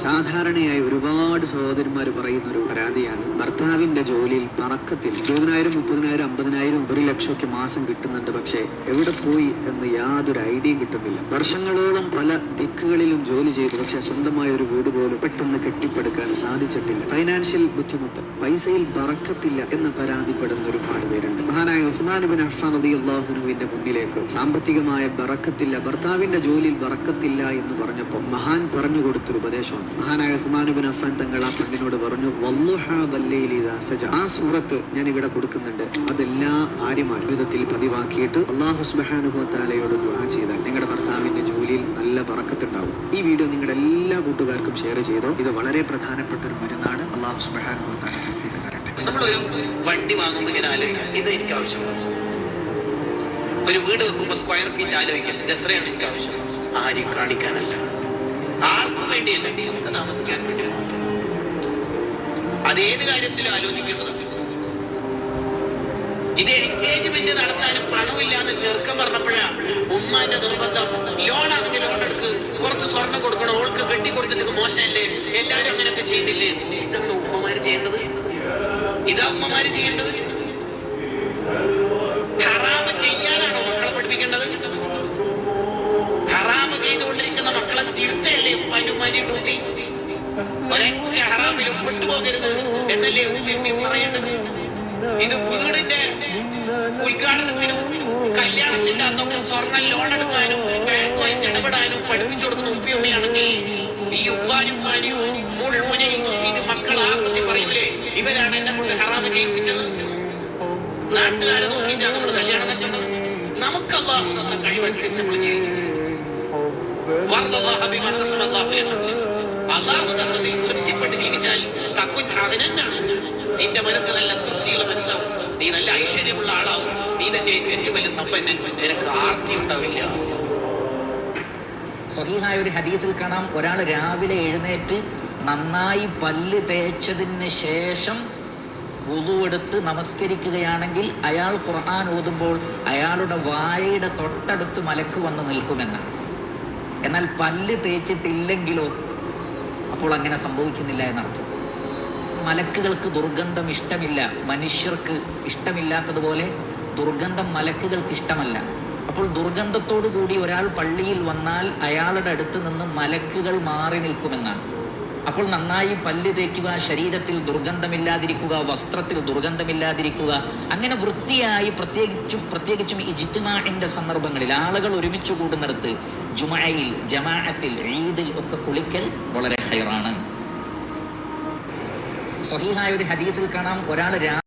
സാധാരണയായി ഒരുപാട് സഹോദരന്മാർ പറയുന്ന ഒരു പരാതിയാണ്. ഭർത്താവിന്റെ ജോലിയിൽ പറക്കത്തിൽ ഇരുപതിനായിരം മുപ്പതിനായിരം അമ്പതിനായിരം ഒരു ലക്ഷമൊക്കെ മാസം കിട്ടുന്നുണ്ട്. പക്ഷേ എവിടെ പോയി എന്ന് യാതൊരു ഐഡിയയും കിട്ടുന്നില്ല. വർഷങ്ങളോളം പല ദിക്കുകളിലും ജോലി ചെയ്തു. പക്ഷെ സ്വന്തമായ ഒരു വീട് പോലും പെട്ടെന്ന് കെട്ടിപ്പടുക്കാൻ സാധിച്ചിട്ടില്ല. ഫൈനാൻഷ്യൽ ബുദ്ധിമുട്ട് പൈസയിൽ പറക്കത്തില്ല എന്ന് പരാതിപ്പെടുന്ന ഒരുപാട് പേരുണ്ട്. മഹാനായ ഉസ്മാൻ ബിൻ അഫ്ഫാൻ അള്ളാഹുനുവിന്റെ മുന്നിലേക്ക് സാമ്പത്തികമായ ബറക്കത്തില്ല ഭർത്താവിന്റെ ജോലിയിൽ ബറക്കത്തില്ല എന്ന് പറഞ്ഞപ്പോൾ മഹാൻ പറഞ്ഞു കൊടുത്തൊരു ഉപദേശമുണ്ട്. മഹാനായ ഉസ്മാൻ ബിൻ അഫ്ഫാൻ തങ്ങൾ ആ പെണ്ണിനോട് പറഞ്ഞു സജ. ആ സൂറത്ത് ഞാൻ ഇവിടെ കൊടുക്കുന്നുണ്ട്. അതെല്ലാ ആര്യമാർ വിധത്തിൽ പതിവാക്കിയിട്ട് അള്ളാഹു സുബാനുഭവത്താലയോട് ദുആ ചെയ്താൽ നിങ്ങളുടെ ഭർത്താവിന്റെ ജോലിയിൽ നല്ല പറക്കത്തുണ്ടാവും ഈ വീഡിയോ നിങ്ങളുടെ എല്ലാ കൂട്ടുകാർക്കും ഷെയർ ചെയ്തോ. ഇത് വളരെ പ്രധാനപ്പെട്ട ഒരു മരുന്നാണ്. അള്ളാഹു സുബാനുഭവത്താല തരട്ടെ. നമ്മളൊരു വണ്ടി വാങ്ങുമ്പോൾ ഇങ്ങനെ ആലോചിക്കാം. ഇത് എനിക്ക് ആവശ്യമാണ്. ഒരു വീട് വെക്കുമ്പോൾ സ്ക്വയർ ഫീറ്റ് ആലോചിക്കാം. ഇത് എത്രയാണ് എനിക്ക് ആവശ്യം? ആരും കാണിക്കാനല്ല. ആർക്കും വേണ്ടിയല്ല. നമുക്ക് താമസിക്കാൻ വേണ്ടി മാത്രം. ഏത് കാര്യത്തിലും ആലോചിക്കേണ്ടത് ഇത് എൻഗേജ്മെന്റ് നടത്താനും പണമില്ലാന്ന് ചെറുക്കം പറഞ്ഞപ്പോഴാ ഉമ്മാന്റെ നിർബന്ധം. ലോൺ ആണെങ്കിൽ ലോൺ എടുക്ക്. കുറച്ച് സ്വർണം കൊടുക്കണം. ഓൾക്ക് കെട്ടി കൊടുത്തിട്ട് മോശമല്ലേ? എല്ലാരും അങ്ങനെയൊക്കെ ചെയ്തില്ലേ? ഇതാണ് ഉമ്മമാര് ചെയ്യേണ്ടത്? ഇതാ ഉമ്മമാര് ചെയ്യേണ്ടത്? ഹറാമ് ചെയ്യാനാണോ മക്കളെ പഠിപ്പിക്കേണ്ടത്? ഹറാമ് ചെയ്തുകൊണ്ടിരിക്കുന്ന മക്കളെ തിരുത്തല്ലേ ഉമ്മാന്റെ ഉമ്മാന്റെ ഡ്യൂട്ടി? ഒരൊറ്റ ഹറാമിലും പെട്ടുപോകരുത് എന്നല്ലേ ഉമ്മി പറയേണ്ടത്? ഇത് വീടിന്റെ ഉദ്ഘാടനത്തിനും കല്യാണത്തിന്റെ അന്നൊക്കെ സ്വർണ ലോൺ എടുക്കാനും ബാങ്കുമായിട്ട് ഇടപെടാനും പഠിപ്പിച്ചു കൊടുക്കുന്ന ഉപ്പിയമ്മയാണെങ്കിൽ ഈ ഉപ്പാനും ഉമ്മാനും മുൾമുനയിൽ നോക്കിയിട്ട് മക്കൾ ആഹൃതി പറയൂലേ? ഇവരാണ് എന്നെ കൊണ്ട് ഹറാമ് ചെയ്യിപ്പിച്ചത്. നാട്ടുകാരെ നോക്കിയിട്ടാണ് നമ്മൾ കല്യാണം നടത്തുന്നത് നമുക്ക് അള്ളാഹു തന്ന കഴിവനുസരിച്ച് നമ്മൾ ജീവിക്കുന്നത് അള്ളാഹു തന്നതിൽ തൃപ്തിപ്പെട്ട് ജീവിച്ചാൽ തക്കുൻ അഗ്നന്നാസ്. നിന്റെ മനസ്സ് നല്ല തൃപ്തിയുള്ള മനസ്സാവും. നീ നല്ല ഐശ്വര്യമുള്ള ആളാവും. തന്നെ ഏറ്റവും വലിയ സമ്പന്നൻ നിനക്ക് ആർത്തി ഉണ്ടാവില്ല. സഹീഹായ ഒരു ഹദീസിൽ കാണാം. ഒരാൾ രാവിലെ എഴുന്നേറ്റ് നന്നായി പല്ല് തേച്ചതിന് ശേഷം എടുത്ത് നമസ്കരിക്കുകയാണെങ്കിൽ അയാൾ ഖുർആൻ ഓതുമ്പോൾ അയാളുടെ വായയുടെ തൊട്ടടുത്ത് മലക്ക് വന്ന് നിൽക്കുമെന്ന്. എന്നാൽ പല്ല് തേച്ചിട്ടില്ലെങ്കിലോ അപ്പോൾ അങ്ങനെ സംഭവിക്കുന്നില്ല എന്നർത്ഥം. മലക്കുകൾക്ക് ദുർഗന്ധം ഇഷ്ടമില്ല. മനുഷ്യർക്ക് ഇഷ്ടമില്ലാത്തതുപോലെ ദുർഗന്ധം മലക്കുകൾക്ക് ഇഷ്ടമല്ല. അപ്പോൾ ദുർഗന്ധത്തോടു കൂടി ഒരാൾ പള്ളിയിൽ വന്നാൽ അയാളുടെ അടുത്ത് നിന്ന് മലക്കുകൾ മാറി നിൽക്കുമെന്നാണ്. അപ്പോൾ നന്നായി പല്ല് തേക്കുക ശരീരത്തിൽ ദുർഗന്ധമില്ലാതിരിക്കുക വസ്ത്രത്തിൽ ദുർഗന്ധമില്ലാതിരിക്കുക അങ്ങനെ വൃത്തിയായി പ്രത്യേകിച്ചും പ്രത്യേകിച്ചും ഇജ്തിമാഇന്റെ സന്ദർഭങ്ങളിൽ ആളുകൾ ഒരുമിച്ച് കൂടുന്നിടത്ത് ജുമയിൽ ജമാഅത്തിൽ ഈദിൽ ഒക്കെ കുളിക്കൽ വളരെ ഹൈറാണ് സ്വഹീഹായ ഒരു ഹദീസിൽ കാണാം ഒരാൾ രാ